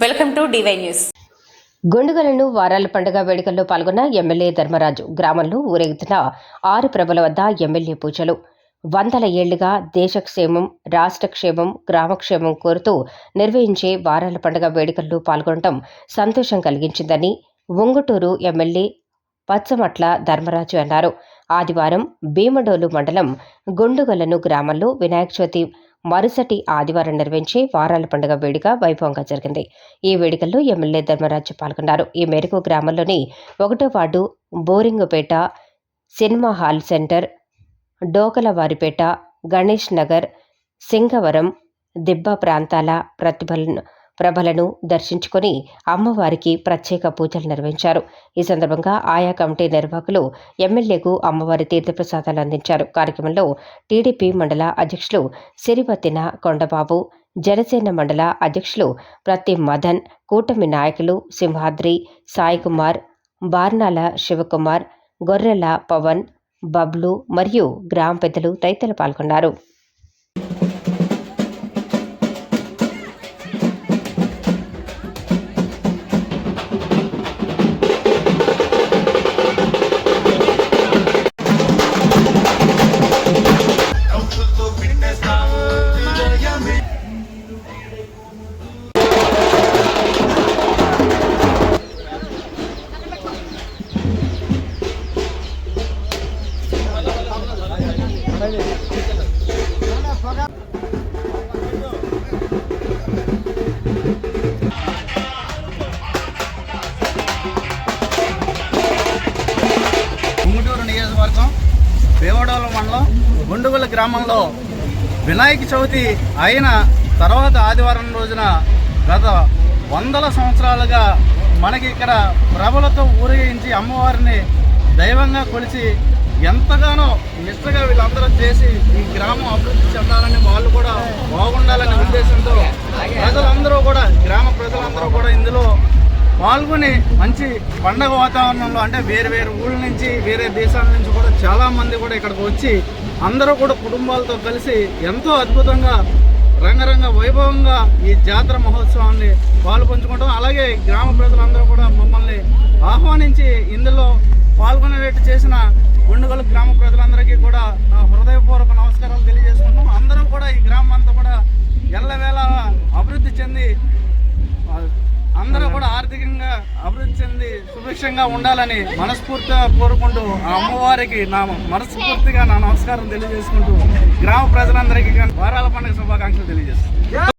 Welcome to DY news. గుండుగలను వారాల పండుగ వేడుకల్లో పాల్గొన్న ఎమ్మెల్యే ధర్మరాజు గ్రామంలో ఊరేగుతున్న ఆరు ప్రభల వద్ద ఎమ్మెల్యే పూజలు. వందల ఏళ్ళుగా దేశక్షేమం రాష్ట్రక్షేమం గ్రామక్షేమం కోరుతూ నిర్వహించే వారాల పండుగ వేడుకల్లో పాల్గొనడం సంతోషం కలిగించిందని ఉంగుటూరు ఎమ్మెల్యే పచ్చమట్ల ధర్మరాజు అన్నారు. ఆదివారం భీమడోలు మండలం గుండుగలను గ్రామంలో వినాయక చవితి మరుసటి ఆదివారం నిర్వహించే వారాల పండుగ వేడుక వైభవంగా జరిగింది. ఈ వేడుకల్లో ఎమ్మెల్యే ధర్మరాజు పాల్గొన్నారు. ఈ మేరకు గ్రామంలోని ఒకటో వార్డు బోరింగుపేట సినిమా హాల్ సెంటర్ డోకలవారిపేట గణేష్ నగర్ సింగవరం దిబ్బ ప్రాంతాల ప్రతిభలను ప్రభలను దర్శించుకొని అమ్మవారికి ప్రత్యేక పూజలు నిర్వహించారు. ఈ సందర్భంగా ఆయా కమిటీ నిర్వాహకులు ఎమ్మెల్యేకు అమ్మవారి తీర్థప్రసాదాలు అందించారు. కార్యక్రమంలో టీడీపీ మండల అధ్యక్షులు సిరివత్తిన కొండబాబు జనసేన మండల అధ్యక్షులు ప్రతి మదన్ కూటమి నాయకులు సింహాద్రి సాయికుమార్ బార్నాల శివకుమార్ గొర్రెల పవన్ బబ్లు మరియు గ్రామ పెద్దలు తదితరులు పాల్గొన్నారు. భీమడోల మండలం గుండుగుల గ్రామంలో వినాయక చవితి అయిన తర్వాత ఆదివారం రోజున గత వందల సంవత్సరాలుగా మనకి ఇక్కడ ప్రభలతో ఊరేగించి అమ్మవారిని దైవంగా కొలిచి ఎంతగానో నిష్టగా వీళ్ళందరూ చేసి ఈ గ్రామం అభివృద్ధి చెందాలని వాళ్ళు కూడా బాగుండాలనే ఉద్దేశంతో ప్రజలందరూ కూడా గ్రామ ప్రజలందరూ కూడా ఇందులో పాల్గొని మంచి పండగ వాతావరణంలో అంటే వేరు వేరు ఊళ్ళ నుంచి వేరే దేశాల నుంచి కూడా చాలామంది కూడా ఇక్కడికి వచ్చి అందరూ కూడా కుటుంబాలతో కలిసి ఎంతో అద్భుతంగా రంగరంగ వైభవంగా ఈ జాతర మహోత్సవాన్ని పాల్పంచుకుంటాం. అలాగే గ్రామ ప్రజలందరూ కూడా మమ్మల్ని ఆహ్వానించి ఇందులో పాల్గొనేటట్టు చేసిన గుండుగల గ్రామ ప్రజలందరికీ కూడా నా హృదయపూర్వక నమస్కారాలు అభివృద్ధి చెంది సుభిక్షంగా ఉండాలని మనస్ఫూర్తిగా కోరుకుంటూ ఆ అమ్మవారికి నా మనస్ఫూర్తిగా నా నమస్కారం తెలియజేసుకుంటూ గ్రామ ప్రజలందరికీ వారాల పండుగ శుభాకాంక్షలు తెలియజేస్తాను